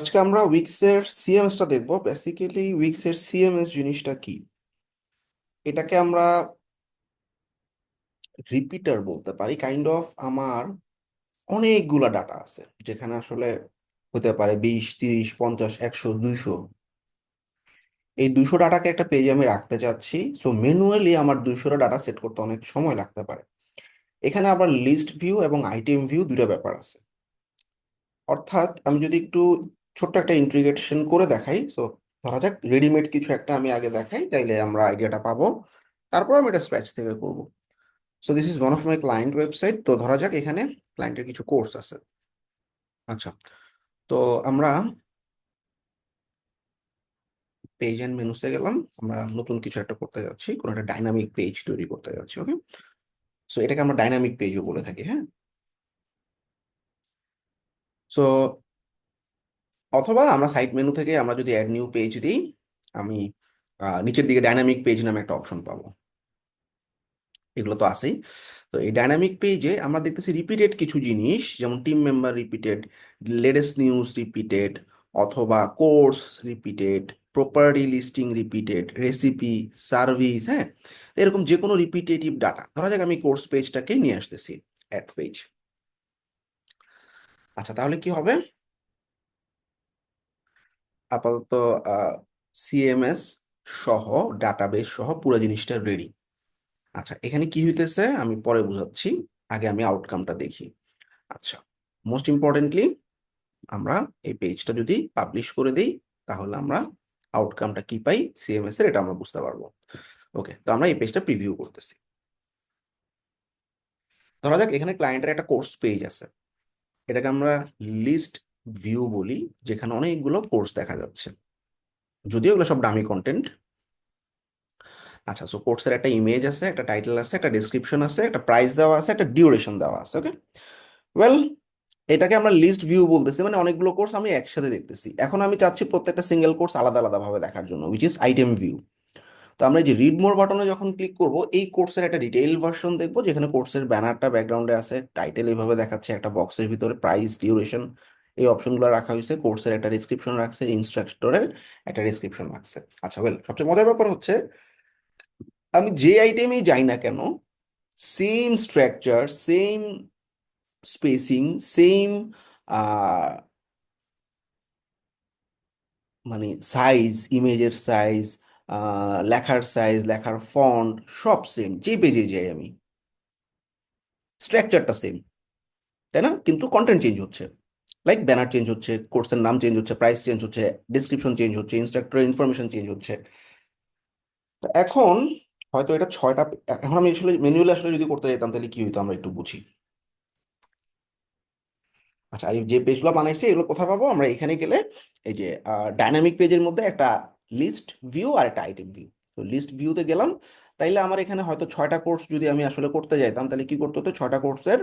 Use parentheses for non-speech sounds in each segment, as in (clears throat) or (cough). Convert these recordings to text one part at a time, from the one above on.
আজকে আমরা উইক্সের সিএমএসটা দেখব। বেসিক্যালি উইক্সের সিএমএস জিনিসটা কি? এটাকে আমরা রিপিটার বলতে পারি। কাইন্ড অফ আমার অনেকগুলা ডাটা আছে, যেখানে আসলে হতে পারে বিশ, তিরিশ, পঞ্চাশ, একশো, দুইশো। এই দুইশো ডাটাকে একটা পেজে আমি রাখতে চাচ্ছি। সো ম্যানুয়ালি আমার দুইশোটা ডাটা সেট করতে অনেক সময় লাগতে পারে। এখানে আবার লিস্ট ভিউ এবং আইটেম ভিউ দুটো ব্যাপার আছে। অর্থাৎ আমি যদি একটু ছোট্ট একটা ইন্টিগ্রেশন করে দেখাই। সো ধরা যাক রেডিমেড কিছু একটা আমি আগে দেখাই, তাইলে আমরা আইডিয়াটা পাবো। তারপর আমি এটা স্ক্র্যাচ থেকে করব। So this is one of my client website তো ধরা যাক, এখানে ক্লায়েন্টের কিছু কোর্স আছে। আচ্ছা তো আমরা পেজ অ্যান্ড মেনুসে গেলাম। আমরা নতুন কিছু একটা করতে যাচ্ছি, কোনো একটা ডাইনামিক পেজ তৈরি করতে যাচ্ছি ওকে সো এটাকে আমরা ডাইনামিক পেজও বলে থাকি হ্যাঁ? সো অথবা আমরা সাইট মেনু থেকে আমরা যদি অ্যাড নিউ পেজ দিই, আমি নিচের দিকে ডাইনামিক পেজ নামে একটা অপশন পাবো। এগুলো তো আছেই। তো এই ডাইনামিক পেজে আমরা দেখতেছি রিপিটেড কিছু জিনিস, যেমন team member repeated latest news repeated অথবা course repeated property listing repeated recipe service হ্যাঁ? এরকম যে কোনো রিপিটেটিভ ডাটা ধরা যাক আমি কোর্স পেজটাকে নিয়ে আসতেছি অ্যাড পেজ আচ্ছা তাহলে কি হবে? আপাতত সিএমএস সহ ডাটাবেস সহ পুরো জিনিসটা রেডি আচ্ছা এখানে কি হইতেছে? আমি পরে বুঝাচ্ছি। আগে আমি আউটকামটা দেখি। আচ্ছা মোস্ট ইম্পর্টেন্টলি আমরা এই পেজটা যদি পাবলিশ করে দিই, তাহলে আমরা আউটকামটা কি পাই? সিএমএস এর, এটা আমরা বুঝতে পারব। ওকে তো আমরা এই পেজটা প্রিভিউ করতেছি। ধরা যাক, এখানে ক্লায়েন্টের একটা কোর্স পেজ আছে। এটাকে আমরা লিস্ট ভিউ বলি, যেখানে অনেকগুলো কোর্স দেখা যাচ্ছে। যদিও এগুলো সব ডামি কন্টেন্ট আচ্ছা সো কোর্সের একটা ইমেজ আছে, একটা টাইটেল আছে, একটা ডেসক্রিপশন আছে, একটা প্রাইস দেওয়া আছে, একটা ডিউরেশন দেওয়া আছে ওকে ওয়েল এটাকে আমরা লিস্ট ভিউ বলতেছি মানে অনেকগুলো কোর্স আমি একসাথে দেখতেছি। এখন আমি চাচ্ছি প্রত্যেকটা সিঙ্গেল কোর্স আলাদা আলাদাভাবে দেখার জন্য উইচ ইজ আইটেম ভিউ তো আমরা যে রিড মোর বাটনে যখন ক্লিক করব, এই কোর্সের একটা ডিটেইল ভার্সন দেখব, যেখানে কোর্সের ব্যানারটা ব্যাকগ্রাউন্ডে আছে টাইটেল এইভাবে দেখাচ্ছে, একটা বক্সের ভিতরে প্রাইস ডিউরেশন এই অপশনগুলো রাখা হয়েছে, কোর্সের একটা ডিসক্রিপশন রাখছে ইনস্ট্রাক্টরের একটা ডিসক্রিপশন রাখছে। আচ্ছা ওয়েল সবচেয়ে মজার ব্যাপার হচ্ছে, আমি যে আইটেমেই যাই না কেন same structure same spacing same মানে সাইজ ইমেজের সাইজ লেখার সাইজ লেখার ফন্ট সব সেম যে পেজে যাই আমি। স্ট্রাকচারটা সেম তাই না? কিন্তু কন্টেন্ট চেঞ্জ হচ্ছে। লাইক ব্যানার চেঞ্জ হচ্ছে কোর্সের নাম চেঞ্জ হচ্ছে প্রাইস চেঞ্জ হচ্ছে ডিসক্রিপশন চেঞ্জ হচ্ছে ইনস্ট্রাক্টরের ইনফরমেশন চেঞ্জ হচ্ছে। তো এখন হয়তো এটা ছয়টা, এখন আমি আসলে ম্যানুয়ালি আসলে যদি করতে যেতাম, তাহলে কি হইতো আমরা একটু বুঝি। আচ্ছা এই যে পেজগুলো বানাইছি, এগুলো কোথায় পাবো? আমরা এখানে গেলে এই যে ডাইনামিক পেজের মধ্যে একটা লিস্ট ভিউ আর একটা আইটেম ভিউ তো লিস্ট ভিউতে গেলাম, তাইলে আমার এখানে হয়তো ছয়টা কোর্স যদি আমি আসলে করতে যাইতাম, তাহলে কি করতে হতো? ছয়টা কোর্সের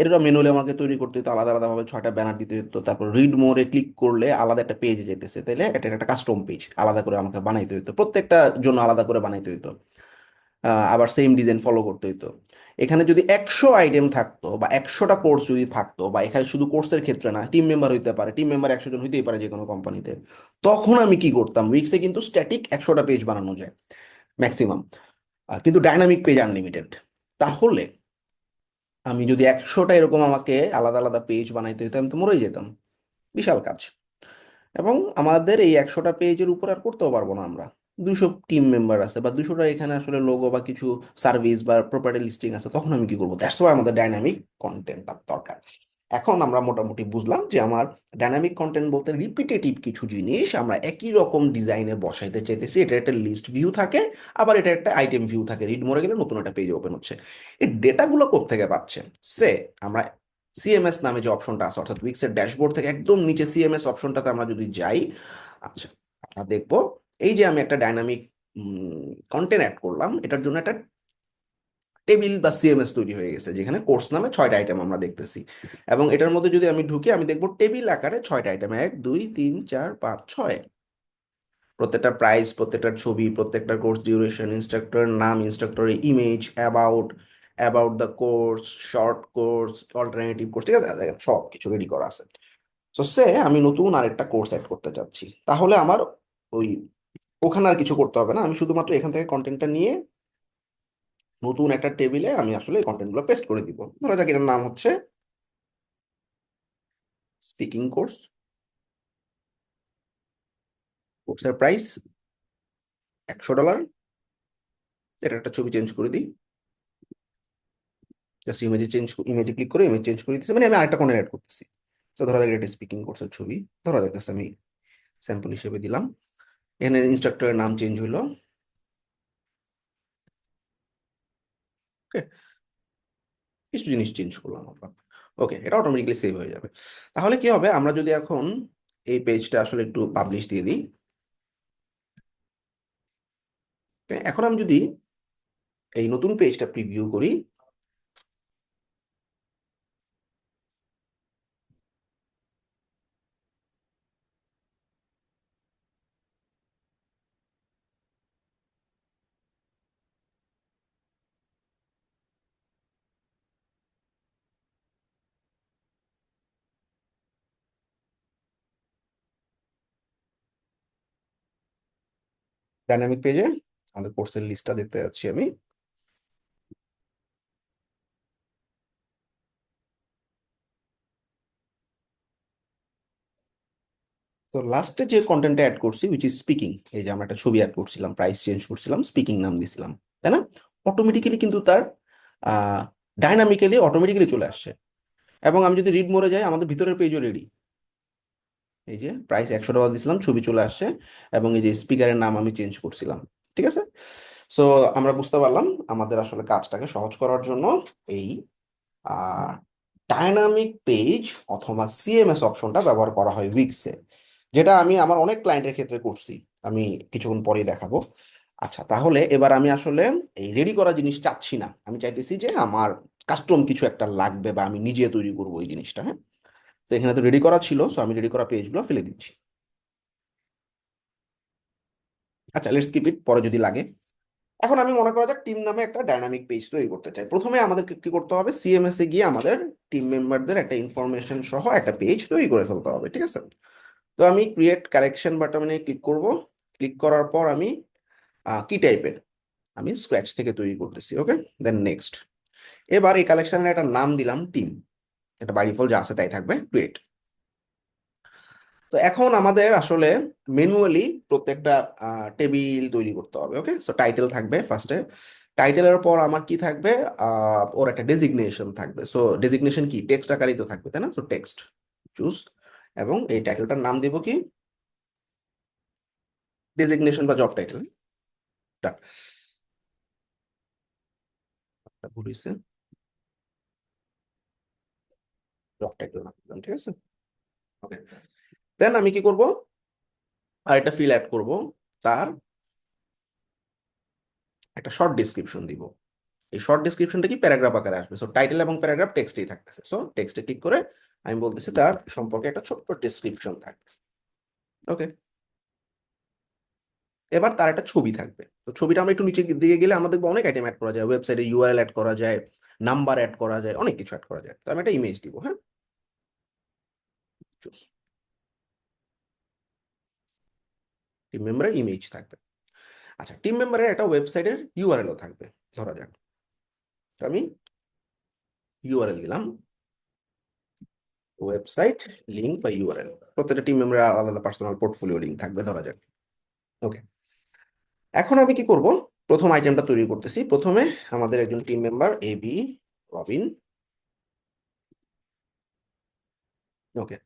এটা ম্যানুয়ালি আমাকে তৈরি করতে হতো আলাদা আলাদা ভাবে ছয়টা ব্যানার দিতে হতো তারপর রিড মোরে ক্লিক করলে আলাদা একটা পেজে যেতেছে, তাইলে এটা একটা কাস্টম পেজ আলাদা করে আমাকে বানাইতে হতো প্রত্যেকটা জন্য আলাদা করে বানাইতে হতো আবার সেম ডিজাইন ফলো করতে হতো এখানে যদি একশো আইটেম থাকতো বা একশোটা কোর্স যদি থাকতো বা এখানে শুধু কোর্সের ক্ষেত্রে না টিম মেম্বার হইতে পারে টিম মেম্বার একশো জন হইতেই পারে যে কোনো কোম্পানিতে তখন আমি কি করতাম? উইক্সে কিন্তু স্ট্যাটিক একশোটা পেজ বানানো যায় ম্যাক্সিমাম কিন্তু ডাইনামিক পেজ আনলিমিটেড তাহলে আমি যদি একশোটা এরকম আমাকে আলাদা আলাদা পেজ বানাইতে হতো আমি তো মরেই যেতাম। বিশাল কাজ। এবং আমাদের এই একশোটা পেজের উপর আর করতেও পারব না আমরা। দুশো টিম মেম্বার আছে বা দুশোটা এখানে আসলে লোগো বা কিছু সার্ভিস বা প্রপার্টি লিস্টিং আছে, তখন আমি কি করব? দ্যাটস ওয়াই আমাদের ডাইনামিক কন্টেন্টটা দরকার। এখন আমরা মোটামুটি বুঝলাম যে আমার ডাইনামিক কন্টেন্ট বলতে রিপিটেটিভ কিছু জিনিস আমরা একই রকম ডিজাইনে বসাইতে চাইতেছি। এটা একটা লিস্ট ভিউ থাকে, আবার এটা একটা আইটেম ভিউ থাকে। রিড মোড়ে গেলে নতুন একটা পেজ ওপেন হচ্ছে। এই ডেটাগুলো কোত্থেকে পাচ্ছে? সে আমরা সিএমএস নামে যে অপশনটা আছে, অর্থাৎ উইক্সের ড্যাশবোর্ড থেকে একদম নিচে সিএমএস অপশনটাতে আমরা যদি যাই আচ্ছা আমরা দেখব, এই যে আমি একটা ডাইনামিক কন্টেন্ট অ্যাড করলাম, এটার জন্য একটা টেবিল বা সিএমএস তৈরি হয়ে গেছে, যেখানে কোর্স নামে ছয়টা আইটেম আমরা দেখতেছি। এবং এটার মধ্যে যদি আমি ঢুকি, আমি দেখব টেবিল আকারে ছয়টা আইটেম এক, দুই, তিন, চার, পাঁচ, ছয়। প্রত্যেকটা প্রাইস প্রত্যেকটার ছবি, প্রত্যেকটা কোর্স ডিউরেশন ইনস্ট্রাক্টরের নাম ইনস্ট্রাক্টরের image about about the course short course alternative course ঠিক আছে? সব কিছু রেডি করা আছে। তো সে, আমি নতুন আরেকটা কোর্স অ্যাড করতে চাচ্ছি। তাহলে আমার ওই, ওখানে আর কিছু করতে হবে না। আমি শুধুমাত্র এখান থেকে কন্টেন্টটা নিয়ে নতুন একটা টেবিলে আমি আসলে কন্টেন্টগুলো পেস্ট করে দিব। ধরা যাক এটার নাম হচ্ছে স্পিকিং কোর্স কোর্সের প্রাইস একশো ডলার এটা একটা ছবি চেঞ্জ করে দিই। জাস্ট ইমেজে চেঞ্জ ইমেজে ক্লিক করে ইমেজ চেঞ্জ করে দিচ্ছি মানে আমি আরেকটা কন্টেন্ট অ্যাড করতেছি। তো ধরা যাক এটা স্পিকিং কোর্সের ছবি, ধরা যাক just আমি স্যাম্পল হিসেবে দিলাম। এখানে ইনস্ট্রাক্টরের নাম চেঞ্জ হইল। ওকে (laughs) কিছু জিনিস চেঞ্জ করলাম আমরা। ওকে এটা অটোমেটিকলি সেভ হয়ে যাবে। তাহলে কি হবে? আমরা যদি এখন এই পেজটা আসলে একটু পাবলিশ দিয়ে দিই। এখন আমি যদি এই নতুন পেজটা প্রিভিউ করি ডাইনামিক পেজে আমাদের কোর্সের লিস্টটা দেখতে যাচ্ছি আমি। তো লাস্টে যে কন্টেন্টটা অ্যাড করছি উইচ ইজ স্পিকিং এই যে আমরা একটা ছবি অ্যাড করছিলাম প্রাইস চেঞ্জ করছিলাম স্পিকিং নাম দিছিলাম, তাই না? অটোমেটিক্যালি কিন্তু তার ডাইনামিক্যালি অটোমেটিক্যালি চলে আসছে। এবং আমি যদি রিড মোড়ে যাই, আমাদের ভিতরের পেজও রেডি এই যে প্রাইস একশো টাকা দিছিলাম, ছবি চলে আসছে এবং এই যে স্পিকারের নাম আমি চেঞ্জ করছিলাম, ঠিক আছে? সো আমরা বুঝতে পারলাম আমাদের আসলে কাজটাকে সহজ করার জন্য এই ডায়নামিক পেজ অথবা সিএমএস অপশনটা ব্যবহার করা হয় উইক্সে যেটা আমি আমার অনেক ক্লায়েন্টের ক্ষেত্রে করছি, আমি কিছুক্ষণ পরেই দেখাবো। আচ্ছা তাহলে এবার আমি আসলে এই রেডি করা জিনিস চাচ্ছি না, আমি চাইতেছি যে আমার কাস্টম কিছু একটা লাগবে বা আমি নিজে তৈরি করব এই জিনিসটা হ্যাঁ? তো এখানে তো রেডি করা ছিল সো আমি রেডি করা পেজগুলো ফেলে দিচ্ছি। আচ্ছা লেটস কিপ ইট পরে যদি লাগে। এখন আমি মনে করা যাক টিম নামে একটা ডাইনামিক পেজ তৈরি করতে চাই। প্রথমে আমাদের কি করতে হবে? সিএমএস এ গিয়ে আমাদের টিম মেম্বারদের একটা ইনফরমেশন সহ একটা পেজ তৈরি করে ফেলতে হবে, ঠিক আছে? তো আমি ক্রিয়েট কালেকশন বাটনে ক্লিক করব। ক্লিক করার পর আমি কি টাইপের আমি স্ক্র্যাচ থেকে তৈরি করতেছি ওকে দেন নেক্সট এবার এই কালেকশনের একটা নাম দিলাম টিম এটা বাই ডিফল্ট যা আছে তাই থাকবে ক্রিয়েট তো এখন আমাদের আসলে ম্যানুয়ালি প্রত্যেকটা টেবিল তৈরি করতে হবে ওকে সো টাইটেল থাকবে ফার্স্টে টাইটেলের পর আমার কি থাকবে? ওর একটা ডেজিগনেশন থাকবে। সো ডেজিগনেশন কি? টেক্সট আকারেই তো থাকবে, তাই না? সো টেক্সট চুজ এবং এই টাইটেলটার নাম দিব কি? ডেজিগনেশন বা জব টাইটেল ডান ভুল জব টাইটেল নাম ঠিক আছে? ওকে দেন আমি কি করব? আর একটা ফিল অ্যাড করব, তার একটা শর্ট ডিসক্রিপশন দিব। এই শর্ট ডিসক্রিপশনটা কি প্যারাগ্রাফ আকারে আসবে? সো টাইটেল এবং প্যারাগ্রাফ টেক্সটেই থাকতেছে। সো টেক্সটে ক্লিক করে আমি বলতেছি তার সম্পর্কে একটা ছোট্ট ডিসক্রিপশন থাকবে। ওকে এবার তার একটা ছবি থাকবে। তো ছবিটা আমরা একটু নিচে দিকে গেলে আমাদের অনেক আইটেম অ্যাড করা যায়। ওয়েবসাইটে ইউআরএল অ্যাড করা যায় নাম্বার অ্যাড করা যায়, অনেক কিছু অ্যাড করা যায়। তো আমি একটা ইমেজ দিব হ্যাঁ? চুজ টিম মেম্বারের ইমেজ থাকবে। আচ্ছা টিম মেম্বারের একটা ওয়েবসাইটের ইউআরএলও থাকবে, ধরা যাক। আমি ইউআরএল দিলাম। ওয়েবসাইট লিঙ্ক বা ইউআরএল প্রত্যেকটা টিম মেম্বারের আলাদা পার্সোনাল পোর্টফোলিও লিঙ্ক থাকবে, ধরা যাক। ওকে এখন আমি কি করব? প্রথম আইটেমটা তৈরি করতেছি। প্রথমে আমাদের একজন team member A B Robin okay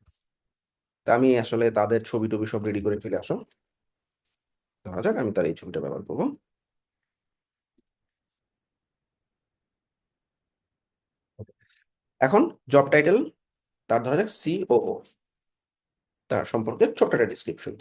তা আমি আসলে তাদের ছবি টবি সব রেডি করে ফেলে আসো। ধরা যাক আমি তার এই ছবিটা ব্যবহার করব। এখন জব টাইটেল তার ধরা যাক সিওও তার সম্পর্কে ছোট্ট একটা ডিসক্রিপশন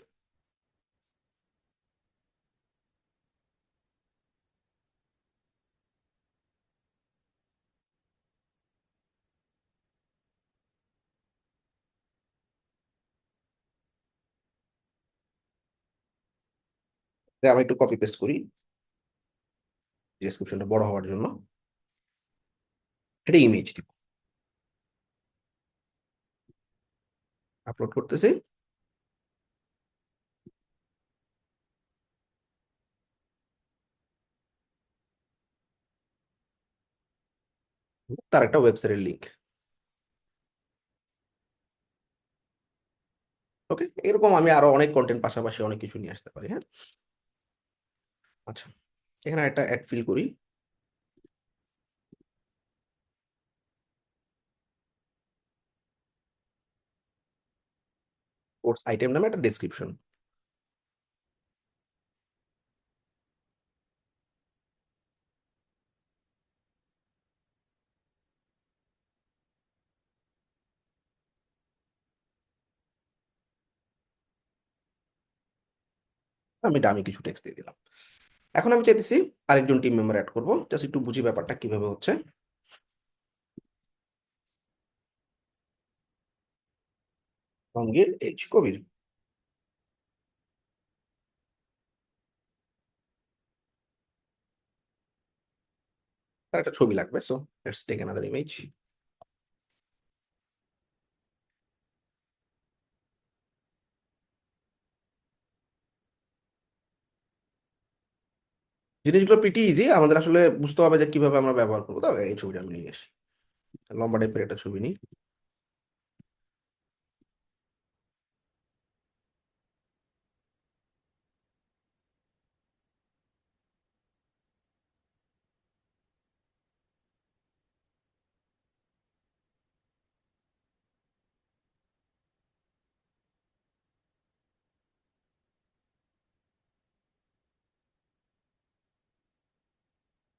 আমি একটু কপি পেস্ট করি ডিসক্রিপশনটা বড় হওয়ার জন্য। এটা ইমেজ দিব আপলোড করতেছি। তার একটা ওয়েবসাইটের লিঙ্ক ওকে এরকম আমি আরও অনেক কন্টেন্ট পাশাপাশি অনেক কিছু নিয়ে আসতে পারি হ্যাঁ? আচ্ছা এখানে একটা অ্যাড ফিল করি। কোর্স আইটেম নামে একটা ডেসক্রিপশন আমি ডামি কিছু টেক্সট দিয়ে দিলাম। এখন আমি চাইতেছি আরেকজন টিম মেম্বার অ্যাড করব। জাস্ট একটু বুঝি ব্যাপারটা কীভাবে হচ্ছে। রঙ্গির এইচ কবির। তার একটা ছবি লাগবে so let's take another image জিনিসগুলো পিটি ইজি আমাদের আসলে বুঝতে হবে যে কীভাবে আমরা ব্যবহার করব। তাহলে এই ছবিটা আমি নিয়ে আসি। লম্বা টাইপের একটা ছবি নিই।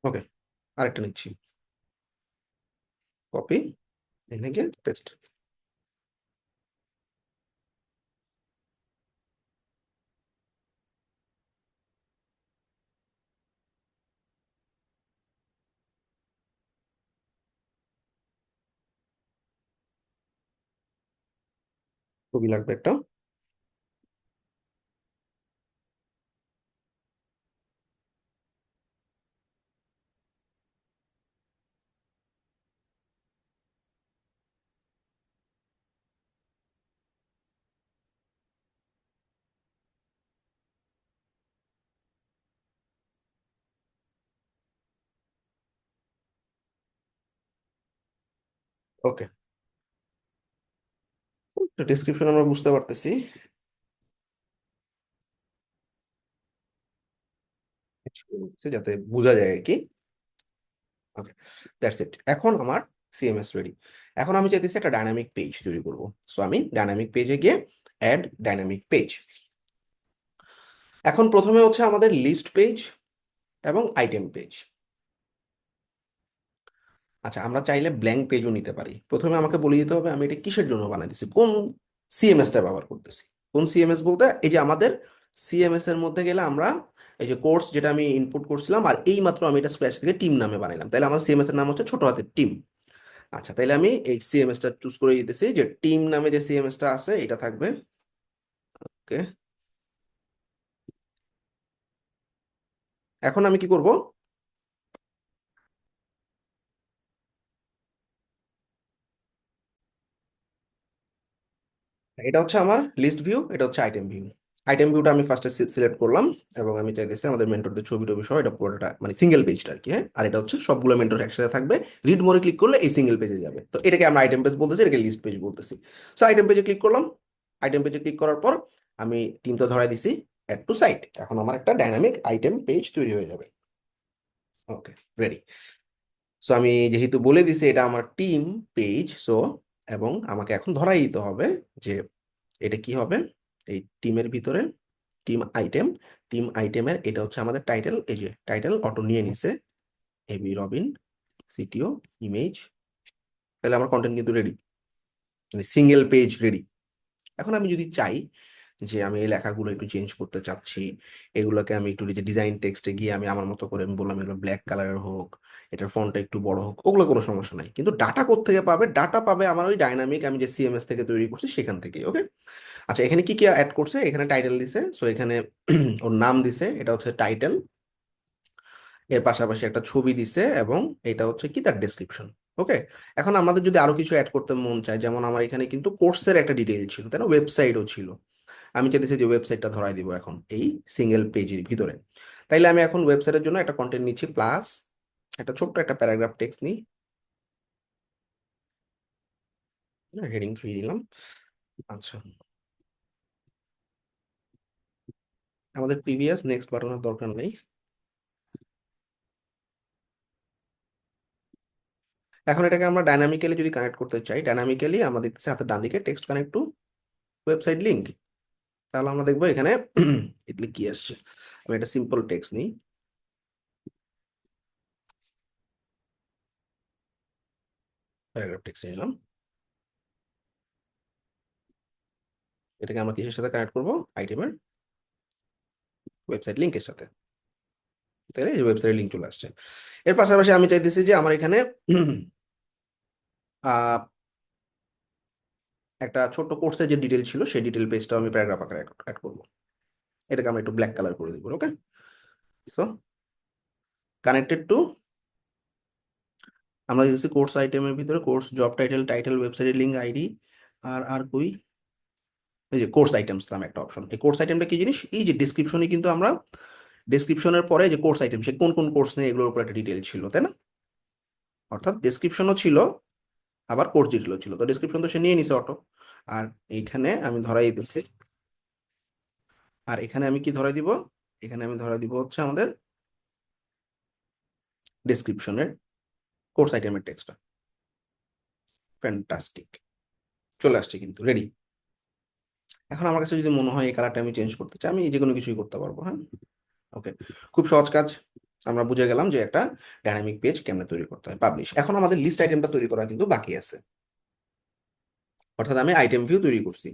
ওকে আরেকটা নিচ্ছি। কপি এখানে গিয়ে পেস্ট ছবি লাগবে একটা। ওকে ডিসক্রিপশন আমরা বুঝতে পারতেছি। যাতে বোঝা যায় আর কি। ওকে দ্যাটস ইট এখন আমার সিএমএস রেডি এখন আমি চাইতেছি একটা ডাইনামিক পেজ তৈরি করব। সো আমি ডাইনামিক পেজে গিয়ে অ্যাড ডাইনামিক পেজ এখন প্রথমে হচ্ছে আমাদের লিস্ট পেজ এবং আইটেম পেজ আচ্ছা আমরা চাইলে ব্ল্যাঙ্ক পেজও নিতে পারি। প্রথমে আমাকে বলে দিতে হবে, আমি এটা কিসের জন্য বানাইতেছি কোন সিএমএসটা ব্যবহার করতেছি? কোন সিএমএস বলতে, এই যে আমাদের সিএমএস এর মধ্যে গেলে আমরা এই যে কোর্স যেটা আমি ইনপুট করছিলাম, আর এই মাত্র আমি এটা স্ক্র্যাচ থেকে টিম নামে বানাইলাম। তাহলে আমার সিএমএস এর নাম হচ্ছে ছোট হাতের টিম আচ্ছা তাহলে আমি এই সিএমএস টা চুজ করে দিতেছি যে টিম নামে যে সিএমএস টা আছে, এটা থাকবে ওকে এখন আমি কি করব? এটা হচ্ছে আমার লিস্ট ভিউ এটা হচ্ছে আইটেম ভিউ আইটেম ভিউটা আমি ফার্স্টে সিলেক্ট করলাম এবং আমি চাইতেছি আমাদের মেন্টরদের ছবি টবি সহ এটা পুরোটা মানে সিঙ্গেল পেজটা আর কি হ্যাঁ? আর এটা হচ্ছে সবগুলো মেন্টর একসাথে থাকবে। রিড মোরে ক্লিক করলে এই সিঙ্গেল পেজে যাবে। তো এটাকে আমরা আইটেম পেজ বলতেছি, এটাকে লিস্ট পেজ বলতেছি। সো আইটেম পেজে ক্লিক করলাম। আইটেম পেজে ক্লিক করার পর আমি টিমটা ধরাই দিছি অ্যাড টু সাইট এখন আমার একটা ডাইনামিক আইটেম পেজ তৈরি হয়ে যাবে। ওকে রেডি সো আমি যেহেতু বলে দিছি এটা আমার টিম পেজ সো এবং আমাকে এখন ধরাই দিতে হবে যে এটা কি হবে? এই টিমের ভিতরে টিম আইটেম টিম আইটেমের এটা হচ্ছে আমাদের টাইটেল এই যে টাইটেল অটো নিয়ে নিছে। এবি রবিন সিটিও ইমেজ তাহলে আমার কন্টেন্ট কিন্তু রেডি মানে সিঙ্গেল পেজ রেডি এখন আমি যদি চাই যে আমি এই লেখাগুলো একটু চেঞ্জ করতে চাচ্ছি, এগুলোকে আমি একটু যে ডিজাইন টেক্সটে গিয়ে আমি আমার মতো করে আমি বললাম এগুলো ব্ল্যাক কালারের হোক, এটার ফন্টটা একটু বড় হোক, ওগুলো কোনো সমস্যা নাই। কিন্তু ডাটা থেকে পাবে? ডাটা পাবে আমার ওই ডাইনামিক আমি যে সিএমএস থেকে তৈরি করছি সেখান থেকে ওকে আচ্ছা এখানে কি কি অ্যাড করছে? এখানে টাইটেল দিছে সো এখানে (clears throat) ওর নাম দিছে, এটা হচ্ছে টাইটেল এর পাশাপাশি একটা ছবি দিছে এবং এটা হচ্ছে কি? তার ডেসক্রিপশন ওকে এখন আমাদের যদি আরও কিছু অ্যাড করতে মন চায়, যেমন আমার এখানে কিন্তু কোর্সের একটা ডিটেইল ছিল, তাই না? ওয়েবসাইটও ছিল। আমি চাইতেছি যে ওয়েবসাইটটা ধরাই দিব এখন এই সিঙ্গেল পেজের ভিতরে। তাইলে আমি এখন ওয়েবসাইটের জন্য একটা কন্টেন্ট নিচ্ছি প্লাস একটা ছোট্ট একটা প্যারাগ্রাফ টেক্সট নিই। হেডিং থ্রি দিলাম আচ্ছা। আমাদের প্রিভিয়াস নেক্সট বাটনের দরকার নেই। এখন এটাকে আমরা ডাইনামিক্যালি যদি কানেক্ট করতে চাই ডাইনামিক্যালি আমাদের হাতে ডান দিকে text connect to website link তাহলে আমরা দেখব এখানে (clears throat) এগুলি কি আসছে? আমি একটা সিম্পল টেক্সট নিই। এটাকে আমরা কিসের সাথে কানেক্ট করব? আইটেমের ওয়েবসাইট লিঙ্কের সাথে। তাহলে এই ওয়েবসাইট লিঙ্ক চলে আসছে। এর পাশাপাশি আমি চাইতেছি যে আমার এখানে (clears throat) একটা ছোট্ট কোর্সের যে ডিটেল ছিল, সেই ডিটেল পেজটাও আমি প্যারাগ্রাফ আকারে অ্যাড করব। এটাকে আমরা একটু ব্ল্যাক কালার করে দিব ওকে সো কানেক্টেড টু আমরা দেখছি কোর্স আইটেমের ভিতরে কোর্স জব টাইটেল টাইটেল ওয়েবসাইটের লিঙ্ক আইডি আর আর কই? এই যে কোর্স আইটেমস নামে একটা অপশন এই কোর্স আইটেমটা কি জিনিস? এই যে ডিসক্রিপশনে কিন্তু আমরা ডিসক্রিপশনের পরে যে কোর্স আইটেম সে কোন কোন কোর্স নিয়ে এগুলোর উপর একটা ডিটেল ছিল, তাই না? অর্থাৎ ডিসক্রিপশনও ছিল, আবার কোর্স ডিটেলও ছিল। তো ডিসক্রিপশন তো সে নিয়ে নিছে অটো। আর এইখানে আমি ধরাই দিচ্ছি আর এখানে আমি কি ধরাই দিব? এখানে আমি ধরাই দিব হচ্ছে আমাদের ডিসক্রিপশনের কোর্স আইটেমের টেক্সটটা ফ্যান্টাস্টিক চলে আসছে কিন্তু রেডি এখন আমার কাছে যদি মনে হয় এই কালারটা আমি চেঞ্জ করতে চাই, আমি যে কোনো কিছুই করতে পারব হ্যাঁ? ওকে খুব সহজ কাজ। আমরা বুঝে গেলাম যে একটা ডাইনামিক পেজ কেমনে তৈরি করতে হয় পাবলিশ এখন আমাদের লিস্ট আইটেমটা তৈরি করা কিন্তু বাকি আছে। অর্থাৎ আমি আইটেম ভিউ তৈরি করছি।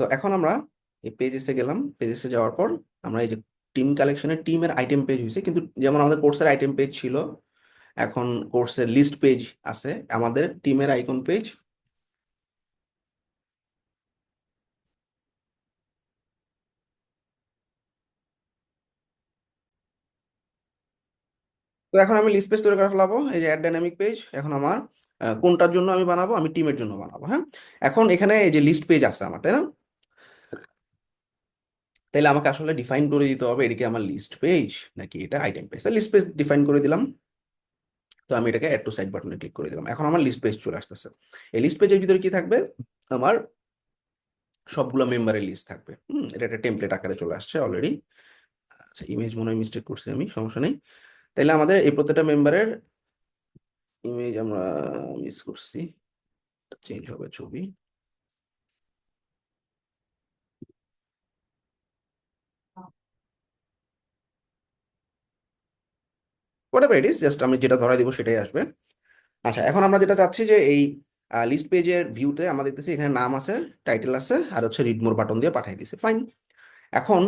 তো এখন আমরা এই পেজেসে গেলাম। পেজেসে যাওয়ার পর আমরা এই যে টিম কালেকশনের টিমের আইটেম পেজ হয়েছে। কিন্তু যেমন আমাদের কোর্সের আইটেম পেজ ছিল, এখন কোর্সের লিস্ট পেজ আছে। আমাদের টিমের আইকন পেজ তো এখন আমি লিস্ট পেজ তৈরি করে ফেলাবো এই যে অ্যাড ডাইনামিক পেজ এখন আমার কোনটার জন্য আমি বানাবো? আমি টিমের জন্য বানাবো হ্যাঁ? এখন এখানে এই যে লিস্ট পেজ আছে আমার, তাই না? তাইলে আমাকে আসলে ডিফাইন করে দিতে হবে এটা কি আমার লিস্ট পেজ নাকি এটা item page list page define করে দিলাম। তো আমি এটাকে অ্যাড টু সাইড বাটনে ক্লিক করে দিলাম। এখন আমার লিস্ট পেজ চলে আসতেছে। এই লিস্ট পেজের ভিতরে কি থাকবে? আমার সবগুলো মেম্বারের লিস্ট থাকবে। হুম, এটা একটা টেমপ্লেট আকারে চলে আসছে অলরেডি আচ্ছা ইমেজ মনে হয় মিস্টেক করছি আমি, সমস্যা নেই। তাইলে আমাদের এই প্রত্যেকটা মেম্বারের ইমেজ আমরা মিস করছি। চেঞ্জ হবে ছবি। হোয়াটএভার ইট ইজ জাস্ট আমি যেটা ধরা দিব সেটাই আসবে। আচ্ছা এখন আমরা যেটা চাচ্ছি যে এই লিস্ট পেজের ভিউতে আমরা দেখতেছি এখানে নাম আছে টাইটেল আছে, আর হচ্ছে রিড মোর বাটন দিয়ে পাঠিয়ে দিছে। ফাইন এখন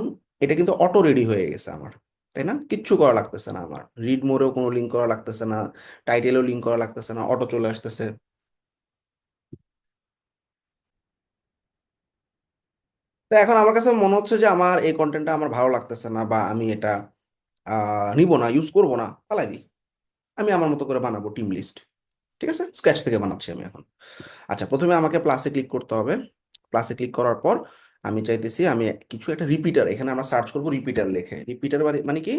এটা কিন্তু অটো রেডি হয়ে গেছে আমার। তাই না? কিচ্ছু করা লাগতেছে না আমার। রিড মোড়েও কোনো লিঙ্ক করা লাগতেছে না টাইটেলেও লিঙ্ক করা লাগতেছে না অটো চলে আসতেছে। তো এখন আমার কাছে মনে হচ্ছে যে আমার এই কন্টেন্টটা আমার ভালো লাগতেছে না বা আমি এটা নিব না ইউজ করব না, ফালাই দিই। আমি আমার মতো করে বানাবো টিম লিস্ট ঠিক আছে? স্ক্র্যাচ থেকে বানাচ্ছি আমি এখন। আচ্ছা প্রথমে আমাকে প্লাসে ক্লিক করতে হবে। প্লাসে ক্লিক করার পর আমি চাইতেছি আমি কিছু একটা রিপিটার এখানে আমরা সার্চ করব রিপিটার লেখে। রিপিটার মানে কি?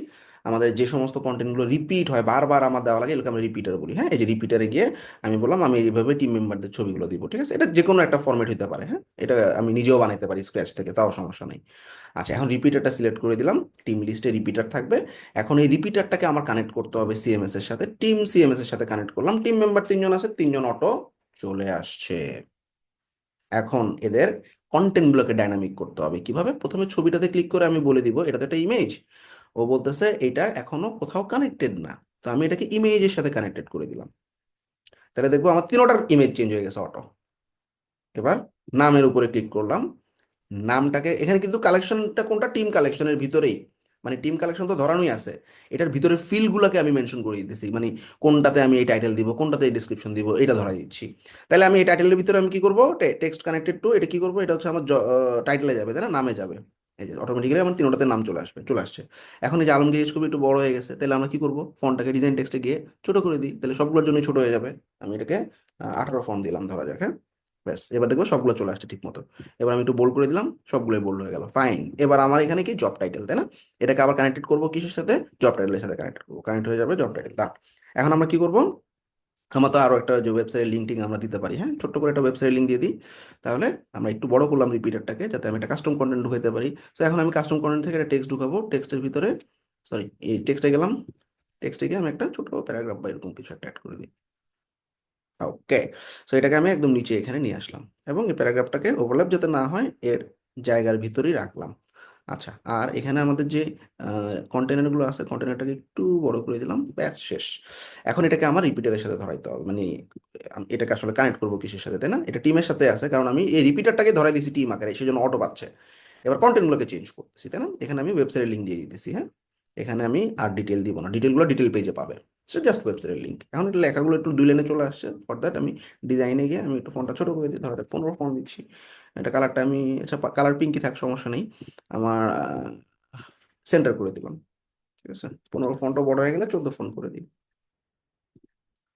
আমাদের যে সমস্ত কন্টেন্টগুলো রিপিট হয়, বারবার আমার দেওয়া লাগে, এগুলোকে আমরা রিপিটার বলি। হ্যাঁ এই যে রিপিটারে গিয়ে আমি বললাম, আমি এইভাবে টিম মেম্বারদের ছবিগুলো দিব, ঠিক আছে? এটা যে কোনো একটা ফরম্যাট হতে পারে হ্যাঁ? এটা আমি নিজেও বানাইতে পারি স্ক্র্যাচ থেকে, তাও সমস্যা নেই। আচ্ছা এখন রিপিটারটা সিলেক্ট করে দিলাম টিম লিস্টে রিপিটার থাকবে। এখন এই রিপিটারটাকে আমার কানেক্ট করতে হবে সিএমএস এর সাথে। টিম সিএমএস এর সাথে কানেক্ট করলাম টিম মেম্বার তিনজন আছে, তিনজন অটো চলে আসছে। এখন এদের কন্টেন্ট গুলোকে ডাইনামিক করতে হবে। কীভাবে? প্রথমে ছবিটাতে ক্লিক করে আমি বলে দিব এটা তো একটা ইমেজ ও বলতেছে, এটা এখনও কোথাও কানেক্টেড না। তো আমি এটাকে ইমেজের সাথে কানেক্টেড করে দিলাম। তাহলে দেখব আমার তিনোটার ইমেজ চেঞ্জ হয়ে গেছে অটো এবার নামের উপরে ক্লিক করলাম। নামটাকে, এখানে কিন্তু কালেকশনটা কোনটা? টিম কালেকশনের ভিতরেই। মানে টিম কালেকশন তো ধরানোই আছে। এটার ভিতরে ফিল্ডগুলোকে আমি মেনশন করে দিতেছি। মানে কোনটাতে আমি এই টাইটেল দিব, কোনটাতে এই ডিসক্রিপশন দিব, এটা ধরা দিচ্ছি। তাহলে আমি এই টাইটেলের ভিতরে আমি কি করব? টেক্সট কানেক্টেড টু এটা কি করব? এটা হচ্ছে আমার টাইটেলে যাবে, তাই না? নামে যাবে। এই যে অটোমেটিক্যালি আমার তিনটাতে নাম চলে আসবে, চলে আসছে। এখন এই যে আলমগীর কবি একটু বড় হয়ে গেছে, তাহলে আমরা কি করব? ফন্টটাকে ডিজাইন টেক্সটে গিয়ে ছোট করে দিই, তাহলে সবগুলোর জন্য ছোট হয়ে যাবে। আমি এটাকে আঠারো ফন্ট দিলাম ধরা যাক হ্যাঁ? ব্যাস, এবার দেখব সবগুলো চলে আসছে ঠিক মতো এবার আমি একটু বোল্ড করে দিলাম, সবগুলোই বোল্ড হয়ে গেল ফাইন এবার আমার এখানে কি জব টাইটেল তাই না? এটাকে আবার কানেক্টেড করব কিসের সাথে? জব টাইটেলের সাথে কানেক্ট করব। কানেক্ট হয়ে যাবে জব টাইটেল টাইটেলটা এখন আমরা কি করব? আমরা তো আরও একটা যে ওয়েবসাইটের লিঙ্ক টিঙ্ক আমরা দিতে পারি হ্যাঁ? ছোট্ট করে একটা ওয়েবসাইটের লিঙ্ক দিয়ে দিই। তাহলে আমরা একটু বড় করলাম রিপিটারটাকে যাতে আমি একটা কাস্টম কন্টেন্ট ঢুকাইতে পারি। তো এখন আমি কাস্টম কন্টেন্ট থেকে একটা টেক্সট ঢুকাবো। টেক্সটের ভিতরে সরি এই টেক্সটে গেলাম। টেক্সটে গিয়ে আমি একটা ছোট প্যারাগ্রাফ বা এরকম কিছু একটা অ্যাড করে দিই। ওকে সো এটাকে আমি একদম নিচে এখানে নিয়ে আসলাম এবং এই প্যারাগ্রাফটাকে ওভারল্যাপ যাতে না হয়, এর জায়গার ভিতরেই রাখলাম। আচ্ছা আর এখানে আমাদের যে কন্টেনারগুলো আছে কন্টেনারটাকে একটু বড় করে দিলাম, ব্যাস, শেষ। এখন এটাকে আমার রিপিটারের সাথে ধরাইতে হবে। মানে এটাকে আসলে কানেক্ট করব কিসের সাথে, তাই না? এটা টিমের সাথে আছে, কারণ আমি এই রিপিটারটাকে ধরাই দিয়েছি টিম আকারে সেই জন্য অটো পাচ্ছে। এবার কন্টেন্টগুলোকে চেঞ্জ করতেছি, তাই না? এখানে আমি ওয়েবসাইটের লিঙ্ক দিয়ে দিতেছি হ্যাঁ? এখানে আমি আর ডিটেল দিব না। ডিটেলগুলো ডিটেল পেজে পাবে। সে জাস্ট ওয়েবসাইটের লিঙ্ক এখন এটা লেখাগুলো একটু দুই লাইনে চলে আসছে। ফর দ্যাট আমি ডিজাইনে গিয়ে আমি একটু ফোনটা ছোটো করে দিই। ধরো পনেরো ফোন দিচ্ছি। এটা কালারটা আমি আচ্ছা কালার পিঙ্কি থাক, সমস্যা নেই। আমার সেন্টার করে দিলাম। ঠিক আছে? পনেরো ফন্টও বড় হয়ে গেলে চোদ্দ ফোন করে দিই।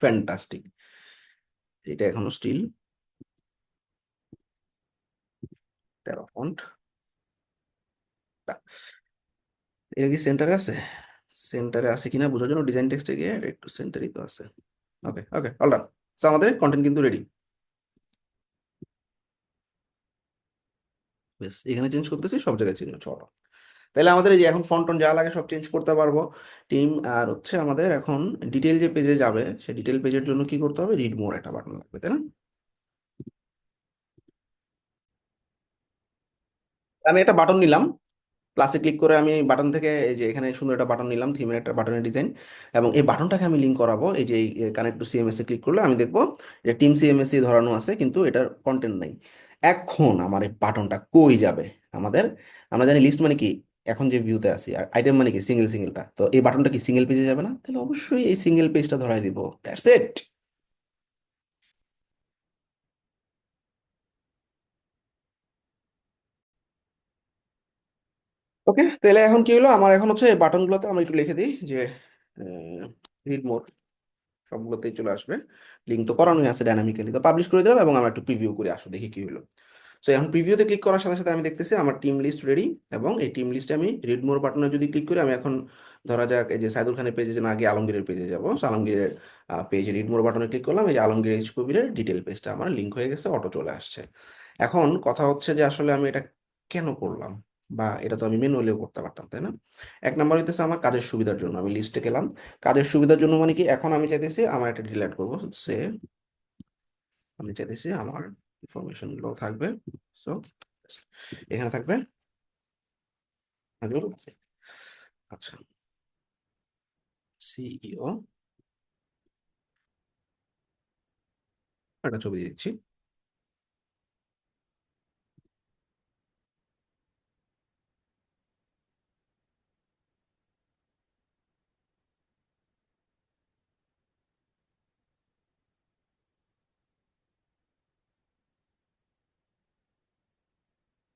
ফ্যান্টাস্টিক এটা এখনও স্টিল তেরো ফন্ট এটা কি সেন্টার আছে? সেন্টারে আছে কিনা বোঝার জন্য ডিজাইন টেক্সটে গিয়ে একটু সেন্টারই তো আছে। ওকে ওকে অল ডান তো আমাদের কন্টেন্ট কিন্তু রেডি বেশ এখানে চেঞ্জ করতেছি, সব জায়গায় চেঞ্জ হচ্ছে অটো তাহলে আমাদের এই যে এখন ফন্ট যা লাগে সব চেঞ্জ করতে পারব। টিম আর হচ্ছে আমাদের এখন ডিটেল যে পেজে যাবে, সেই ডিটেল পেজের জন্য কি করতে হবে? রিড মোর একটা বাটন লাগবে, তাই না? আমি একটা বাটন নিলাম। প্লাসে ক্লিক করে আমি বাটন থেকে এই যে এখানে সুন্দর একটা বাটন নিলাম থিমের একটা বাটনের ডিজাইন এবং এই বাটনটাকে আমি লিঙ্ক করাবো, এই যে কানেক্ট টু সিএমএস ক্লিক করলে আমি দেখব যে টিম সিএমএস ধরানো আছে, কিন্তু এটার কন্টেন্ট নাই। এখন আমার এই বাটনটা কই যাবে? আমাদের, আমরা জানি লিস্ট মানে কি? এখন যে ভিউতে আছি, আর আইটেম মানে কি? সিঙ্গেল সিঙ্গেলটা তো এই বাটনটা কি সিঙ্গেল পেজে যাবে না? তাহলে অবশ্যই এই সিঙ্গেল পেজটা ধরাই দিব। দ্যাটস ইট ওকে তাহলে এখন কি হলো? আমার এখন হচ্ছে বাটনগুলোতে আমরা একটু লিখে দিই যে রিড মোর সবগুলোতেই চলে আসবে। লিঙ্ক তো করানোই আছে ডাইনামিক্যালি তো পাবলিশ করে দিলাম এবং আমরা একটু প্রিভিউ করে আসো দেখি কি হলো। সো এখন প্রিভিউতে ক্লিক করার সাথে সাথে আমি দেখতেছি আমার টিম লিস্ট রেডি এবং এই টিম লিস্টে আমি রিড মোর বাটনে যদি ক্লিক করি, আমি এখন ধরা যাক এই যে সাইদুল খানের পেজে না আগে আলমগীরের পেজে যাব। সো আলমগীরের পেজে রিড মোর বাটনে ক্লিক করলাম। এই যে আলমগীর এইচ কবিরের ডিটেল পেজটা আমার লিঙ্ক হয়ে গেছে অটো চলে আসছে। এখন কথা হচ্ছে যে আসলে আমি এটা কেন করলাম? বা এটা তো আমি ম্যানুয়ালিও করতে পারতাম, তাই না? এক নম্বর হইতেছে আমার কাজের সুবিধার জন্য, আমি লিস্টে গেলাম। কাজের সুবিধার জন্য মানে কি? এখন আমি চাইতেছি আমার একটা ডিলিট করব, সে আমি চাইতেছি আমার ইনফরমেশনগুলো থাকবে সো এখানে থাকবে। আচ্ছা। সিইও একটা ছবি দিচ্ছি।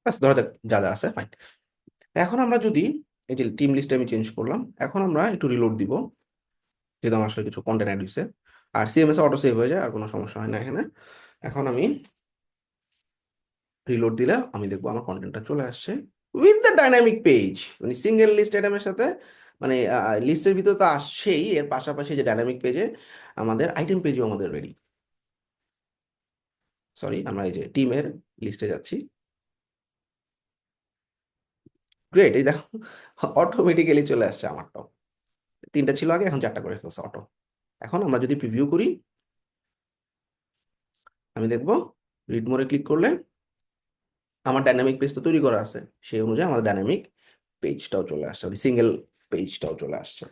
ব্যাস, ধরা যাক যা যা আছে ফাইন এখন আমরা যদি এই যে টিম লিস্টে আমি চেঞ্জ করলাম, এখন আমরা একটু রিলোড দিব, যেহেতু আমার আসলে কিছু কন্টেন্ট অ্যাড হয়েছে। আর সিএমএস অটো সেভ হয়ে যায়, আর কোনো সমস্যা হয় না এখানে। এখন আমি রিলোড দিলে আমি দেখব আমার কন্টেন্টটা চলে আসছে উইথ দ্য ডাইনামিক পেজ মানে সিঙ্গেল লিস্ট আইটেমের সাথে মানে লিস্টের ভিতরে তো আসছেই, এর পাশাপাশি যে ডাইনামিক পেজে আমাদের আইটেম পেজও আমাদের রেডি সরি আমরা এই যে টিমের লিস্টে যাচ্ছি। গ্রেট এই দেখো অটোমেটিক্যালি চলে আসছে আমারটাও। তিনটা ছিল আগে, এখন চারটা করে ফেলছে অটো এখন আমরা যদি প্রিভিউ করি, আমি দেখব রিড মোরে ক্লিক করলে আমার ডাইনামিক পেজ তো তৈরি করা আছে। সেই অনুযায়ী আমাদের ডাইনামিক পেজটাও চলে আসছে সিঙ্গেল পেজটাও চলে আসছে।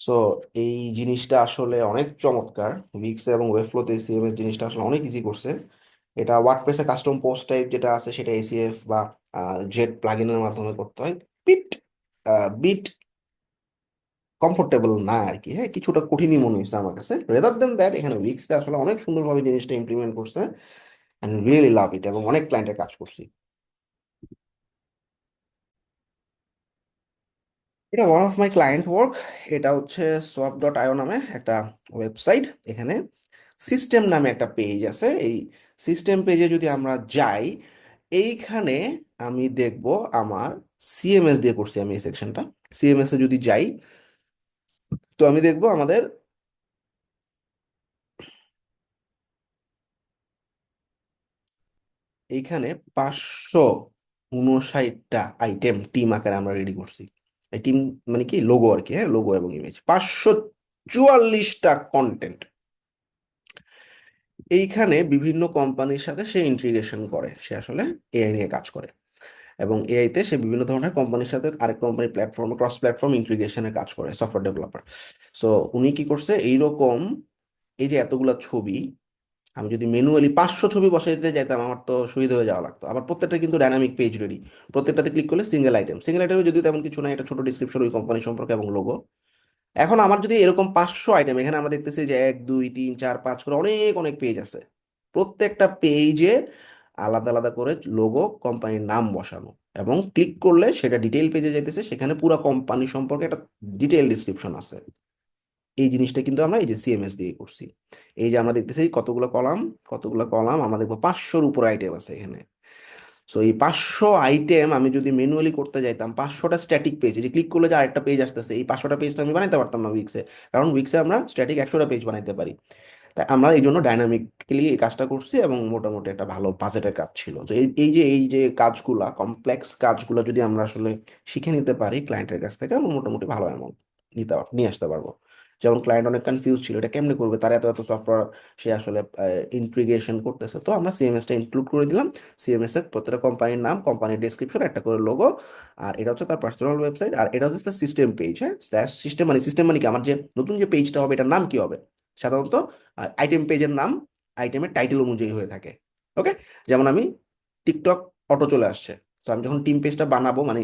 সো এই জিনিসটা আসলে অনেক চমৎকার। উইক্স এবং ওয়েবফ্লোতে সিএমএস জিনিসটা আসলে অনেক ইজি করছে। এটা ওয়ার্ডপ্রেসে কাস্টম পোস্ট টাইপ যেটা আছে সেটা এসিএফ বা জেট প্লাগইনের মাধ্যমে করতে হয়। বিট বিট কমফোর্টেবল না আর কি হ্যাঁ কিছুটা কঠিনই মনে হয়েছে আমার কাছে। রেদার দেন দ্যাট এখানে উইক্সে আসলে অনেক সুন্দরভাবে জিনিসটা ইমপ্লিমেন্ট করছে অ্যান্ড রিয়েলি লাভ ইট এবং অনেক ক্লায়েন্টের কাজ করছি। এটা one of my client work এটা হচ্ছে সোয়াপ ডট আইও নামে একটা ওয়েবসাইট এখানে সিস্টেম নামে একটা পেজ আছে, এই সিস্টেম পেজে যদি আমরা যাই, এইখানে আমি দেখব আমার সিএমএস দিয়ে করছি আমি এই সেকশনটা সিএমএস এ যদি যাই, তো আমি দেখব আমাদের এইখানে পাঁচশো উনষাটটা আইটেম টিম আকারে আমরা রেডি করছি। এই টিম মানে কি? লোগো আর কি হ্যাঁ? লোগো এবং ইমেজ পাঁচশো চুয়াল্লিশটা কন্টেন্ট এইখানে বিভিন্ন কোম্পানির সাথে সে ইন্টিগ্রেশন করে। সে আসলে এআই নিয়ে কাজ করে। এবং এআই তে সে বিভিন্ন ধরনের কোম্পানির সাথে আরেক কোম্পানির প্ল্যাটফর্ম ক্রস প্ল্যাটফর্ম ইন্টিগ্রেশনের কাজ করে সফটওয়্যার ডেভেলপার সো উনি কি করছে? এইরকম এই যে এতগুলা ছবি, আমি যদি ম্যানুয়ালি পাঁচশো ছবি বসাই দিতে যাইতাম, আমার তো শহীদ হয়ে যাওয়া লাগতো। আবার প্রত্যেকটা কিন্তু ডাইনামিক পেজ রেডি প্রত্যেকটাতে ক্লিক করলে সিঙ্গেল আইটেম সিঙ্গেল আইটেমে যদি তেমন কিছু নাই, একটা ছোট ডিসক্রিপশন ওই কোম্পানি সম্পর্কে এবং লোগো এখন আমার যদি এরকম পাঁচশো আইটেম এখানে আমরা দেখতেছি যে এক, দুই, তিন, চার, পাঁচ করে অনেক অনেক পেজ আছে। প্রত্যেকটা পেজে আলাদা আলাদা করে লোগো কোম্পানির নাম বসানো এবং ক্লিক করলে সেটা ডিটেইল পেজে যাইতেছে, সেখানে পুরো কোম্পানি সম্পর্কে একটা ডিটেইল ডিসক্রিপশন আছে। এই জিনিসটা কিন্তু আমরা এই যে সিএমএস দিয়ে করছি। এই যে আমরা দেখতেছি কতগুলো কলাম কতগুলো কলাম আমরা দেখব পাঁচশোর উপর আইটেম আছে এখানে। সো এই পাঁচশো আইটেম আমি যদি ম্যানুয়ালি করতে যাইতাম, পাঁচশোটা স্ট্যাটিক পেজ যে ক্লিক করলে যে আরেকটা পেজ আসতেছে, এই পাঁচশোটা পেজ তো আমি বানাইতে পারতাম না উইক্সে কারণ উইক্সে আমরা স্ট্যাটিক একশোটা পেজ বানাইতে পারি। তাই আমরা এই জন্য ডাইনামিকলি এই কাজটা করছি এবং মোটামুটি একটা ভালো বাজেটের কাজ ছিল। তো এই যে এই যে কাজগুলা কমপ্লেক্স কাজগুলো যদি আমরা আসলে শিখে নিতে পারি ক্লায়েন্টের কাছ থেকে, আমরা মোটামুটি ভালো অ্যামাউন্ট নিতে নিয়ে আসতে পারব। যেমন ক্লায়েন্ট অনেক কনফিউজ ছিল, এটা কেমনে করবে? তার এত এত সফটওয়্যার সে আসলে ইন্টিগ্রেশন করতেছে। তো আমরা সিএমএস টা ইনক্লুড করে দিলাম। সিএমএস এর প্রত্যেকটা কোম্পানির নাম কোম্পানির ডেসক্রিপশন একটা করে লোগো আর এটা হচ্ছে তার পার্সোনাল ওয়েবসাইট আর এটা হচ্ছে তার সিস্টেম পেজ হ্যাঁ? সিস্টেম মানে সিস্টেম মানে কি? আমার যে নতুন যে পেজটা হবে, এটার নাম কি হবে? সাধারণত আইটেম পেজের নাম আইটেমের টাইটেল অনুযায়ী হয়ে থাকে ওকে যেমন আমি টিকটক অটো চলে আসছে। তো আমি যখন টিম পেজটা বানাবো মানে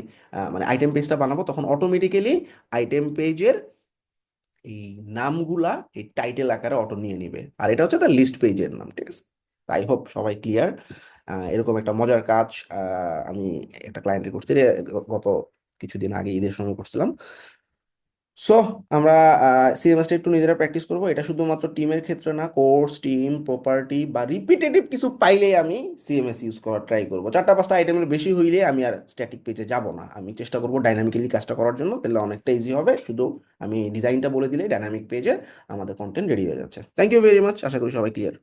মানে আইটেম পেজটা বানাবো, তখন অটোমেটিক্যালি আইটেম পেজের এই নামগুলা এই টাইটেল আকারে অটো নিয়ে নিবে। আর এটা হচ্ছে তার লিস্ট পেজের নাম, ঠিক আছে? তাই হোপ সবাই ক্লিয়ার এরকম একটা মজার কাজ আমি একটা ক্লায়েন্টের করতে গত কিছুদিন আগে ঈদের সময় করছিলাম। সো আমরা সিএমএসটা একটু নিজেরা প্র্যাকটিস করব। এটা শুধুমাত্র টিমের ক্ষেত্রে না কোর্স টিম প্রপার্টি বা রিপিটেটিভ কিছু পাইলে আমি সিএমএস ইউজ করার ট্রাই করব। চারটা পাঁচটা আইটেমের বেশি হইলে আমি আর স্ট্যাটিক পেজে যাব না। আমি চেষ্টা করব ডাইনামিক্যালি কাজটা করার জন্য, তাহলে অনেকটা ইজি হবে। শুধু আমি ডিজাইনটা বলে দিলে ডাইনামিক পেজে আমাদের কন্টেন্ট রেডি হয়ে যাচ্ছে। থ্যাংক ইউ ভেরি মাচ আশা করি সবাই ক্লিয়ার